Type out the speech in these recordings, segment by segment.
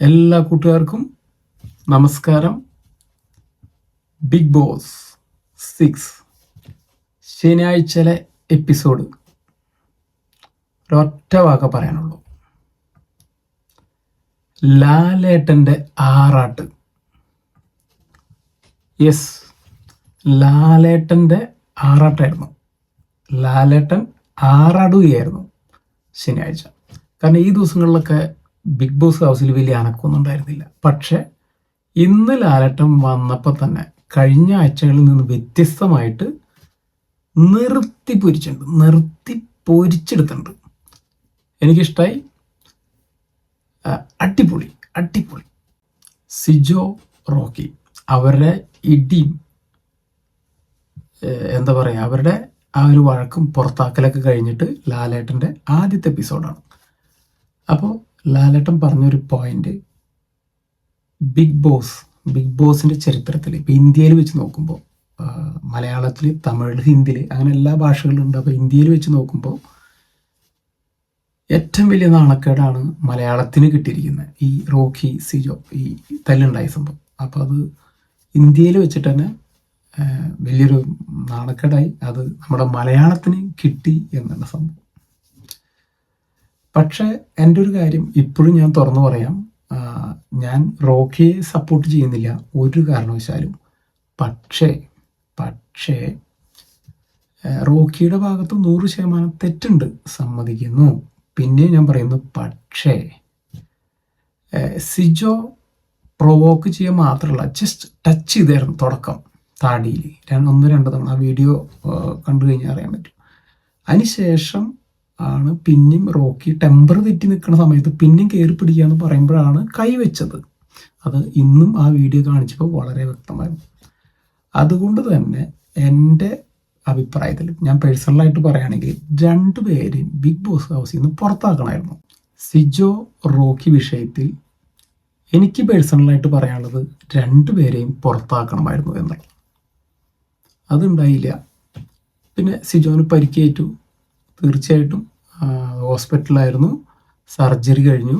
എല്ലാ കൂട്ടുകാർക്കും നമസ്കാരം. ബിഗ് ബോസ് സിക്സ് ശനിയാഴ്ചയിലെ എപ്പിസോഡ് ഒരൊറ്റ വാക്ക പറയാനുള്ളൂ. ലാലേട്ടന്റെ ആറാട്ട്. യെസ് ലാലേട്ടന്റെ ആറാട്ടായിരുന്നു. ലാലേട്ടൻ ആറാടുകയായിരുന്നു ശനിയാഴ്ച. കാരണം ഈ ദിവസങ്ങളിലൊക്കെ ബിഗ് ബോസ് ഹൗസിൽ വലിയ അനക്കൊന്നും ഉണ്ടായിരുന്നില്ല. പക്ഷേ ഇന്ന് ലാലട്ടം വന്നപ്പോൾ തന്നെ കഴിഞ്ഞ ആഴ്ചകളിൽ നിന്ന് വ്യത്യസ്തമായിട്ട് നിർത്തി പൊരിച്ചിട്ടുണ്ട്. നിർത്തി പൊരിച്ചെടുത്തിട്ടുണ്ട്. എനിക്കിഷ്ടമായി അടിപൊളി അടിപൊളി. സിജോ റോക്കി അവരുടെ ഇടിയും എന്താ പറയുക അവരുടെ ആ ഒരു വഴക്കും പുറത്താക്കലൊക്കെ കഴിഞ്ഞിട്ട് ലാലേട്ടന്റെ ആദ്യത്തെ എപ്പിസോഡാണ്. അപ്പോൾ ലാലേട്ടൻ പറഞ്ഞൊരു പോയിന്റ് ബിഗ് ബോസ് ബിഗ് ബോസിന്റെ ചരിത്രത്തിൽ ഇപ്പൊ ഇന്ത്യയിൽ വെച്ച് നോക്കുമ്പോൾ മലയാളത്തിൽ തമിഴിൽ ഹിന്ദിയിൽ അങ്ങനെ എല്ലാ ഭാഷകളിലും ഉണ്ട്. അപ്പോൾ ഇന്ത്യയിൽ വെച്ച് നോക്കുമ്പോൾ ഏറ്റവും വലിയ നാണക്കേടാണ് മലയാളത്തിന് കിട്ടിയിരിക്കുന്നത് ഈ റോക്കി സിജോ ഈ തല്ലുണ്ടായ സംഭവം. അപ്പോൾ അത് ഇന്ത്യയിൽ വെച്ചിട്ട് തന്നെ വലിയൊരു നാണക്കേടായി. അത് നമ്മുടെ മലയാളത്തിന് കിട്ടി എന്നുള്ള സംഭവം. പക്ഷെ എന്റെ ഒരു കാര്യം ഇപ്പോഴും ഞാൻ തുറന്നു പറയാം. ഞാൻ റോക്കിയെ സപ്പോർട്ട് ചെയ്യുന്നില്ല ഒരു കാരണവശാലും. പക്ഷേ പക്ഷേ റോക്കിയുടെ ഭാഗത്ത് നൂറ് ശതമാനം തെറ്റുണ്ട് സമ്മതിക്കുന്നു. പിന്നെ ഞാൻ പറയുന്നു പക്ഷേ സിജോ പ്രൊവോക്ക് ചെയ്യുക മാത്രമല്ല ജസ്റ്റ് ടച്ച് ചെയ്തായിരുന്നു തുടക്കം താടിയിൽ ഒന്ന് രണ്ട് തവണ ആ വീഡിയോ കണ്ടു കഴിഞ്ഞാൽ അറിയാൻ പറ്റും. അതിനുശേഷം ആണ് പിന്നെയും റോക്കി ടെമ്പർ തെറ്റി നിൽക്കുന്ന സമയത്ത് പിന്നെയും കയറി പിടിക്കുക എന്ന് പറയുമ്പോഴാണ് കൈവച്ചത് അത് ഇന്നും ആ വീഡിയോ കാണിച്ചപ്പോൾ വളരെ വ്യക്തമായിരുന്നു അതുകൊണ്ട് തന്നെ എന്റെ അഭിപ്രായത്തിൽ ഞാൻ പേഴ്സണലായിട്ട് പറയുകയാണെങ്കിൽ രണ്ടുപേരെയും ബിഗ് ബോസ് ഹൗസിൽ നിന്ന് പുറത്താക്കണമായിരുന്നു. സിജോ റോക്കി വിഷയത്തിൽ എനിക്ക് പേഴ്സണലായിട്ട് പറയാനുള്ളത് രണ്ടുപേരെയും പുറത്താക്കണമായിരുന്നു എന്നാണ് അതുണ്ടായില്ല പിന്നെ സിജോന് പരിക്കേറ്റു. തീർച്ചയായിട്ടും ഹോസ്പിറ്റലായിരുന്നു സർജറി കഴിഞ്ഞു.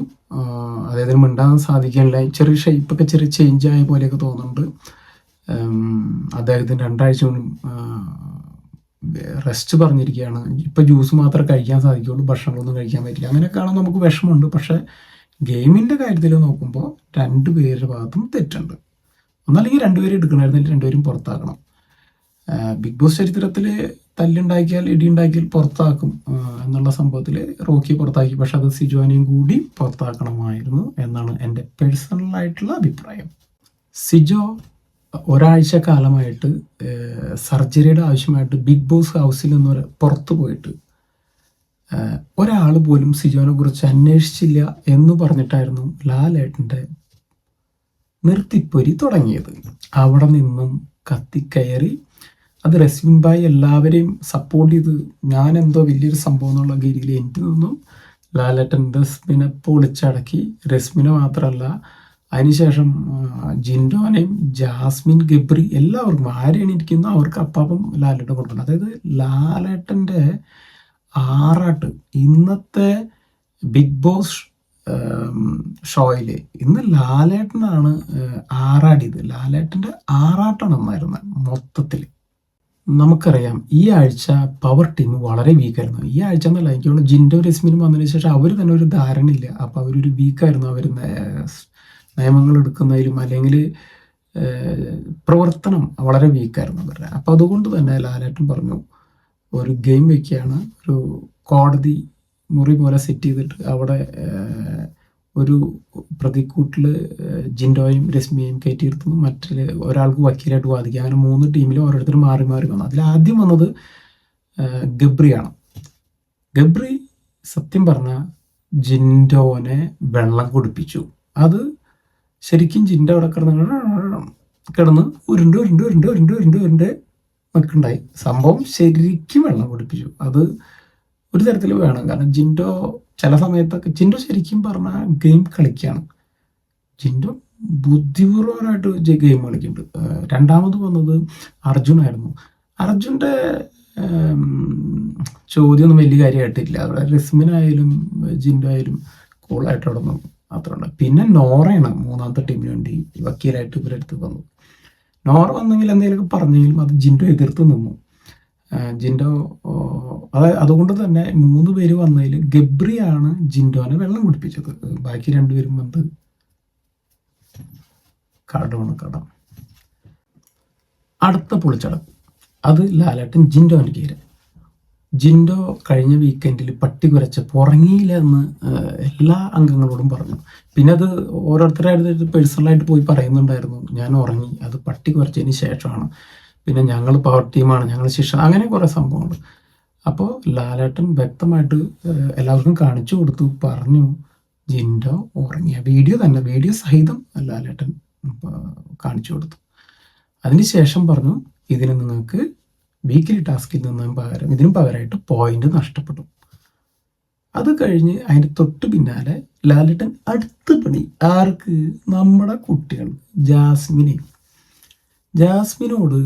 അതായത് മിണ്ടാൻ സാധിക്കാനില്ല. ചെറിയ ഷേപ്പൊക്കെ ചെറിയ ചേഞ്ച് ആയ പോലെയൊക്കെ തോന്നുന്നുണ്ട്. അദ്ദേഹത്തിന് രണ്ടാഴ്ച റെസ്റ്റ് പറഞ്ഞിരിക്കുകയാണ്. ഇപ്പം ജ്യൂസ് മാത്രമേ കഴിക്കാൻ സാധിക്കുകയുള്ളൂ ഭക്ഷണങ്ങളൊന്നും കഴിക്കാൻ പറ്റില്ല. അങ്ങനെയൊക്കെ ആണെങ്കിൽ നമുക്ക് വിഷമമുണ്ട്. പക്ഷേ ഗെയിമിന്റെ കാര്യത്തിൽ നോക്കുമ്പോൾ രണ്ട് പേരുടെ ഭാഗത്തും തെറ്റുണ്ട്. ഒന്നല്ലെങ്കിൽ രണ്ടുപേരും എടുക്കണമായിരുന്നെങ്കിൽ രണ്ടുപേരും പുറത്താക്കണം. ബിഗ് ബോസ് ചരിത്രത്തിൽ തല്ലുണ്ടാക്കിയാൽ ഇടിയുണ്ടാക്കിയാൽ പുറത്താക്കും എന്നുള്ള സംഭവത്തിൽ റോക്കി പുറത്താക്കി. പക്ഷെ അത് സിജോനെയും കൂടി പുറത്താക്കണമായിരുന്നു എന്നാണ് എന്റെ പേഴ്സണലായിട്ടുള്ള അഭിപ്രായം. സിജോ ഒരാഴ്ച കാലമായിട്ട് സർജറിയുടെ ആവശ്യമായിട്ട് ബിഗ് ബോസ് ഹൗസിൽ നിന്ന് പുറത്തു പോയിട്ട് ഒരാൾ പോലും സിജോനെ കുറിച്ച് അന്വേഷിച്ചില്ല എന്ന് പറഞ്ഞിട്ടായിരുന്നു ലാലേട്ടന്റെ നിർത്തിപ്പൊരി തുടങ്ങിയത്. അവിടെ നിന്നും കത്തിക്കയറി അത് റസീം ഭായ് എല്ലാവരെയും സപ്പോർട്ട് ചെയ്ത് ഞാൻ എന്തോ വലിയൊരു സംഭവം എന്നുള്ള രീതിയിൽ എനിക്ക് നിന്നും ലാലേട്ടൻ റസ്മിനെ പൊളിച്ചടക്കി റസ്മിനെ മാത്രമല്ല അതിനുശേഷം ജിൻഡോനെയും ജാസ്മിൻ ഗബ്രി എല്ലാവർക്കും ആരെയാണ് ഇരിക്കുന്ന അവർക്ക് അപ്പാപ്പം ലാലേട്ടൻ കൊടുക്കണം അതായത് ലാലേട്ടന്റെ ആറാട്ട് ഇന്നത്തെ ബിഗ് ബോസ് ഷോയിൽ ഇന്ന് ലാലേട്ടനാണ് ആറാടിയത്. ലാലേട്ടന്റെ ആറാട്ടാണ് ഒന്നായിരുന്നത് മൊത്തത്തിൽ നമുക്കറിയാം ഈ ആഴ്ച പവർ ടീം വളരെ വീക്കായിരുന്നു ഈ ആഴ്ച എന്നല്ല എനിക്ക് തോന്നുന്നു ജിൻഡോ രസ്മിനും വന്നതിന് ശേഷം അവർ തന്നെ ഒരു ധാരണയില്ല. അപ്പോൾ അവരൊരു വീക്കായിരുന്നു അവർ നിയമങ്ങൾ എടുക്കുന്നതിലും അല്ലെങ്കിൽ പ്രവർത്തനം വളരെ വീക്കായിരുന്നു അവരുടെ. അപ്പോൾ അതുകൊണ്ട് തന്നെ ലാലേട്ടൻ പറഞ്ഞു ഒരു ഗെയിം വെക്കുകയാണ്. ഒരു കോടതി മുറി പോലെ സെറ്റ് ചെയ്തിട്ട് അവിടെ ഒരു പ്രതിക്കൂട്ടിൽ ജിൻഡോയും രശ്മിയെയും കയറ്റിയിരുത്തുന്നു മറ്റൊരു ഒരാൾക്ക് വക്കീലായിട്ട് വാദിക്കുക. അങ്ങനെ മൂന്ന് ടീമിലും ഓരോരുത്തർ മാറി മാറി വന്നു. അതിൽ ആദ്യം വന്നത് ഗബ്രിയാണ്. ഗബ്രി സത്യം പറഞ്ഞ ജിൻഡോനെ വെള്ളം കുടിപ്പിച്ചു. അത് ശരിക്കും ജിൻഡോ അവിടെ കിടന്ന് കിടന്ന് ഉരുണ്ട് ഉരുണ്ട് ഉരുണ്ട് ഉരുണ്ട് ഉരുണ്ട് ഉരുണ്ട് നിൽക്കുണ്ടായി സംഭവം ശരിക്കും വെള്ളം കുടിപ്പിച്ചു. അത് ഒരു തരത്തിൽ വേണം. കാരണം ജിൻഡോ ചില സമയത്തൊക്കെ ചിൻഡു ശരിക്കും പറഞ്ഞാൽ ഗെയിം കളിക്കുകയാണ് ചിൻഡു ബുദ്ധിപൂർവമായിട്ട് ഗെയിം കളിക്കുന്നുണ്ട്. രണ്ടാമത് വന്നത് അർജുൻ ആയിരുന്നു. അർജുന്റെ ചോദ്യമൊന്നും വലിയ കാര്യമായിട്ടില്ല. അവിടെ രസ്മിനായാലും ജിൻഡു ആയാലും കൂളായിട്ട് അവിടെ നിന്നു. മാത്രമുണ്ട് പിന്നെ നോറയാണ് മൂന്നാമത്തെ ടീമിന് വേണ്ടി. വക്കീലായിട്ട് ഇവരെടുത്ത് വന്നു. നോറ വന്നെങ്കിൽ എന്തെങ്കിലുമൊക്കെ പറഞ്ഞെങ്കിലും അത് ജിൻഡു എതിർത്ത് നിന്നു. ജിൻഡോ അത് അതുകൊണ്ട് തന്നെ മൂന്ന് പേര് വന്നതിൽ ഗബ്രിയാണ് ജിൻഡോനെ വെള്ളം കുടിപ്പിച്ചത്. ബാക്കി രണ്ടുപേരും വന്ന് കടമാണ് കടം. അടുത്ത പൊളിച്ചടപ്പ്. അത് ലാലേട്ടൻ ജിൻഡോന്റെ കീര ജിൻഡോ കഴിഞ്ഞ വീക്കെൻഡിൽ പട്ടി കുരച്ചപ്പോൾ ഉറങ്ങിയില്ല എന്ന് എല്ലാ അംഗങ്ങളോടും പറഞ്ഞു. പിന്നെ അത് ഓരോരുത്തരായിട്ട് പേഴ്സണലായിട്ട് പോയി പറയുന്നുണ്ടായിരുന്നു. ഞാൻ ഉറങ്ങി. അത് പട്ടി കുരച്ചതിന് ശേഷമാണ്. പിന്നെ ഞങ്ങൾ പവർ ടീമാണ് ഞങ്ങൾ ശിക്ഷ അങ്ങനെ കുറേ സംഭവങ്ങൾ. അപ്പോൾ ലാലേട്ടൻ വ്യക്തമായിട്ട് എല്ലാവർക്കും കാണിച്ചു കൊടുത്തു പറഞ്ഞു ജിൻഡോ ഉറങ്ങിയ വീഡിയോ തന്നെ വീഡിയോ സഹിതം ലാലേട്ടൻ കാണിച്ചു കൊടുത്തു. അതിനുശേഷം പറഞ്ഞു ഇതിന് നിങ്ങൾക്ക് വീക്കിലി ടാസ്കിൽ നിന്നും പകരം ഇതിനും പകരമായിട്ട് പോയിന്റ് നഷ്ടപ്പെട്ടു. അത് കഴിഞ്ഞ് അതിന്റെ തൊട്ട് പിന്നാലെ ലാലിട്ടൻ അടുത്ത പണി ആർക്ക്? നമ്മുടെ കുട്ടികൾ ജാസ്മിനെ. ജാസ്മിനോട്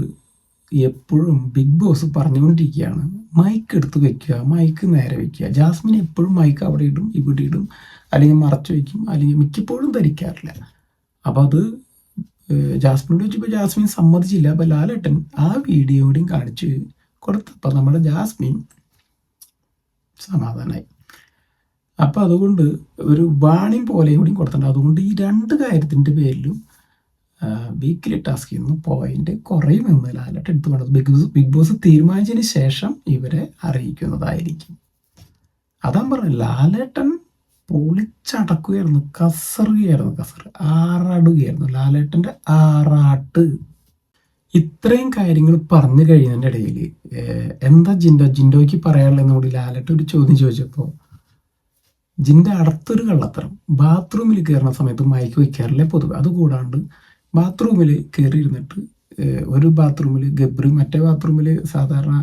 എപ്പോഴും ബിഗ് ബോസ് പറഞ്ഞുകൊണ്ടിരിക്കുകയാണ്. മൈക്ക് എടുത്ത് വെക്കുക മൈക്ക് നേരെ വെക്കുക. ജാസ്മിൻ എപ്പോഴും മൈക്ക് അവിടെ ഇടും ഇവിടെ ഇടും. അല്ലെങ്കിൽ മറച്ചു വയ്ക്കും അല്ലെങ്കിൽ മിക്കപ്പോഴും ധരിക്കാറില്ല. അപ്പോൾ അത് ജാസ്മിനോട് ചോദിച്ചപ്പോൾ ജാസ്മിൻ സമ്മതിച്ചില്ല. അപ്പോൾ ലാലേട്ടൻ ആ വീഡിയോയും കാണിച്ച് കൊടുത്തപ്പോൾ നമ്മുടെ ജാസ്മിൻ സമാധാനമായി അപ്പോൾ അതുകൊണ്ട് ഒരു വാണിംഗ് പോലെയും കൂടി കൊടുത്തിട്ടുണ്ട്. അതുകൊണ്ട് ഈ രണ്ട് കാര്യത്തിന്റെ പേരിലും വീക്കിലി ടാസ്ക് ചെയ്യുന്നു പോയിന്റ് കുറയുമെന്ന് ലാലേട്ടൻ എടുത്തു വേണ്ടത് ബിഗ് ബോസ് ബിഗ് ബോസ് തീരുമാനിച്ചതിന് ശേഷം ഇവരെ അറിയിക്കുന്നതായിരിക്കും. അതാ പറഞ്ഞു ലാലേട്ടൻ പൊളിച്ചടക്കുകയായിരുന്നു. കസറുകയായിരുന്നു കസർ ആറാടുകയായിരുന്നു. ലാലേട്ടന്റെ ആറാട്ട്. ഇത്രയും കാര്യങ്ങൾ പറഞ്ഞു കഴിയുന്നതിന്റെ ഇടയിൽ എന്താ ജിൻഡോ? ജിൻഡോയ്ക്ക് പറയാനുള്ളതെന്ന് കൂടി ലാലേട്ടൻ ഒരു ചോദ്യം ചോദിച്ചപ്പോൾ ജിന്റെ അടുത്തൊരു കള്ളത്തരം. ബാത്റൂമിൽ കയറുന്ന സമയത്ത് മയക്ക് വയ്ക്കാറില്ലേ പൊതുവെ? അതുകൂടാണ്ട് ബാത്റൂമിൽ കയറിയിരുന്നിട്ട് ഒരു ബാത്റൂമിൽ ഗബ്രി മറ്റേ ബാത്റൂമിൽ സാധാരണ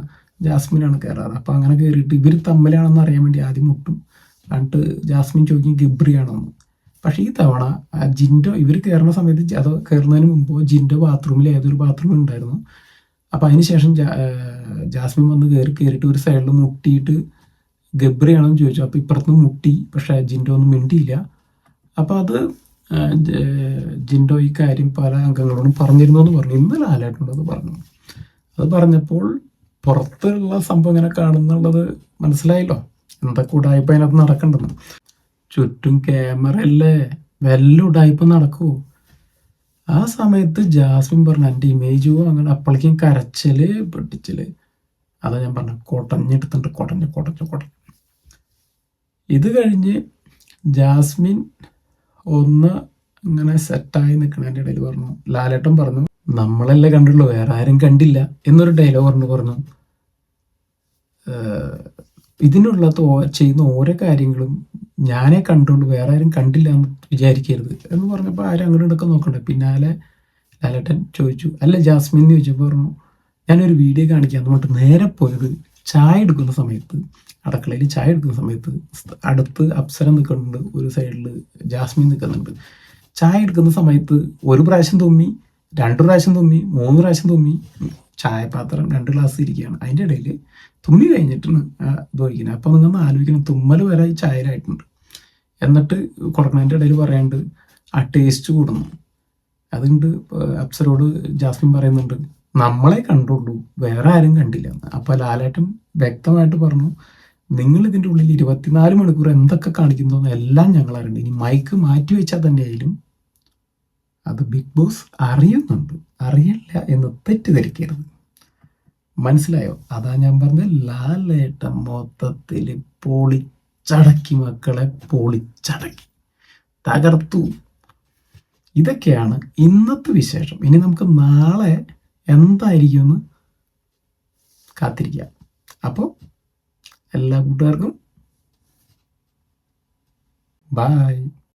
ജാസ്മിനാണ് കയറാറ്. അപ്പോൾ അങ്ങനെ കയറിയിട്ട് ഇവർ തമ്മിലാണെന്ന് അറിയാൻ വേണ്ടി ആദ്യം മുട്ടും. എന്നിട്ട് ജാസ്മിൻ ചോദിക്കും ഗബ്രിയാണെന്ന്? പക്ഷേ ഈ തവണ ജിൻഡോ ഇവർ കയറുന്ന സമയത്ത് അത് കയറുന്നതിന് മുമ്പ് ജിൻഡോ ബാത്റൂമിൽ ഏതൊരു ബാത്റൂമിൽ ഉണ്ടായിരുന്നു. അപ്പോൾ അതിന് ശേഷം ജാസ്മിൻ വന്ന് കയറി കയറിയിട്ട് ഒരു സൈഡിൽ മുട്ടിയിട്ട് ഗബ്രിയാണെന്ന്? ചോദിച്ചു. അപ്പോൾ ഇപ്പുറത്തുനിന്ന് മുട്ടി പക്ഷേ ജിൻഡോ ഒന്നും മിണ്ടിയില്ല. അപ്പോൾ അത് ജിൻഡോ ഈ കാര്യം പല അംഗങ്ങളോടും പറഞ്ഞിരുന്നു എന്ന് പറഞ്ഞു. ഇന്ന് ലാലേട്ടനോട് പറഞ്ഞു. അത് പറഞ്ഞപ്പോൾ പുറത്തുള്ള സംഭവം ഇങ്ങനെ കാണുന്നുള്ളത് മനസ്സിലായല്ലോ. എന്താ കൂടായ്പ അതിനകത്ത് നടക്കണ്ടെന്ന് ചുറ്റും ക്യാമറ അല്ലേ? വല്ല ഉടായ്പ നടക്കൂ ആ സമയത്ത് ജാസ്മിൻ പറഞ്ഞു എന്റെ ഇമേജ് അങ്ങനെ അപ്പോഴേക്കും കരച്ചൽ പെട്ടിച്ചൽ. അതാ ഞാൻ പറഞ്ഞു കൊടഞ്ഞെടുത്തിട്ട് കൊടഞ്ഞ് കൊടഞ്ഞ് കൊടഞ്ഞ്. ഇത് കഴിഞ്ഞ് ജാസ്മിൻ ഒന്ന് ഇങ്ങനെ സെറ്റായി നിൽക്കുന്നതിന്റെ ഇടയിൽ പറഞ്ഞു. ലാലേട്ടൻ പറഞ്ഞു നമ്മളല്ലേ കണ്ടുള്ളൂ വേറെ ആരും കണ്ടില്ല എന്നൊരു ഡയലോഗ് പറഞ്ഞു പറഞ്ഞു ഇതിനുള്ള ചെയ്യുന്ന ഓരോ കാര്യങ്ങളും ഞാനെ കണ്ടുള്ളൂ വേറെ ആരും കണ്ടില്ല എന്ന് വിചാരിക്കരുത് എന്ന് പറഞ്ഞപ്പോൾ ആരും അങ്ങോട്ട് ഇടയ്ക്ക് നോക്കണ്ടേ. പിന്നാലെ ലാലേട്ടൻ ചോദിച്ചു അല്ല ജാസ്മിൻ എന്ന് ചോദിച്ചപ്പോൾ പറഞ്ഞു ഞാനൊരു വീഡിയോ കാണിക്കാൻ എന്നിട്ട് നേരെ പോയത് ചായ എടുക്കുന്ന സമയത്ത് അടുക്കളയിൽ ചായ എടുക്കുന്ന സമയത്ത് അടുത്ത് അപ്സര നിൽക്കുന്നുണ്ട് ഒരു സൈഡിൽ ജാസ്മിൻ നിൽക്കുന്നുണ്ട്. ചായ എടുക്കുന്ന സമയത്ത് ഒരു പ്രാവശ്യം തുമ്മി രണ്ട് പ്രാവശ്യം തുമ്മി മൂന്ന് പ്രാവശ്യം തുമ്മി ചായപാത്രം രണ്ട് ഗ്ലാസ് ഇരിക്കുകയാണ്. അതിന്റെ ഇടയിൽ തുമ്മി കഴിഞ്ഞിട്ടാണ് ഇത് ഒഴിക്കുന്നത്. അപ്പം നിങ്ങൾ ആലോചിക്കണം തുമ്മൽ വരെ ചായയിലായിട്ടുണ്ട്. എന്നിട്ട് കൊടുക്കണതിന്റെ ഇടയിൽ പറയാണ്ട് ആ ടേസ്റ്റ് കൂടുന്നു. അതുകൊണ്ട് അപ്സരോട് ജാസ്മിൻ പറയുന്നുണ്ട് നമ്മളെ കണ്ടുള്ളൂ. വേറെ ആരും കണ്ടില്ല. അപ്പോൾ ലാലേട്ടൻ വ്യക്തമായിട്ട് പറഞ്ഞു നിങ്ങൾ ഇതിന്റെ ഉള്ളിൽ ഇരുപത്തിനാല് മണിക്കൂർ എന്തൊക്കെ കാണിക്കുന്നു എല്ലാം ഞങ്ങൾ അറിയണ്ട് ഇനി മൈക്ക് മാറ്റി വെച്ചാൽ തന്നെ ആയാലും അത് ബിഗ് ബോസ് അറിയുന്നുണ്ട്. അറിയില്ല എന്ന് തെറ്റിദ്ധരിക്കരുത്. മനസ്സിലായോ? അതാ ഞാൻ പറഞ്ഞ ലാലേട്ട മൊത്തത്തിൽ പൊളിച്ചടക്കി മക്കളെ പൊളിച്ചടക്കി. തകർത്തു. ഇതൊക്കെയാണ് ഇന്നത്തെ വിശേഷം. ഇനി നമുക്ക് നാളെ എന്തായിരിക്കുമെന്ന് കാത്തിരിക്കാം അപ്പോൾ എല്ലാ കൂട്ടുകാർക്കും ബായ്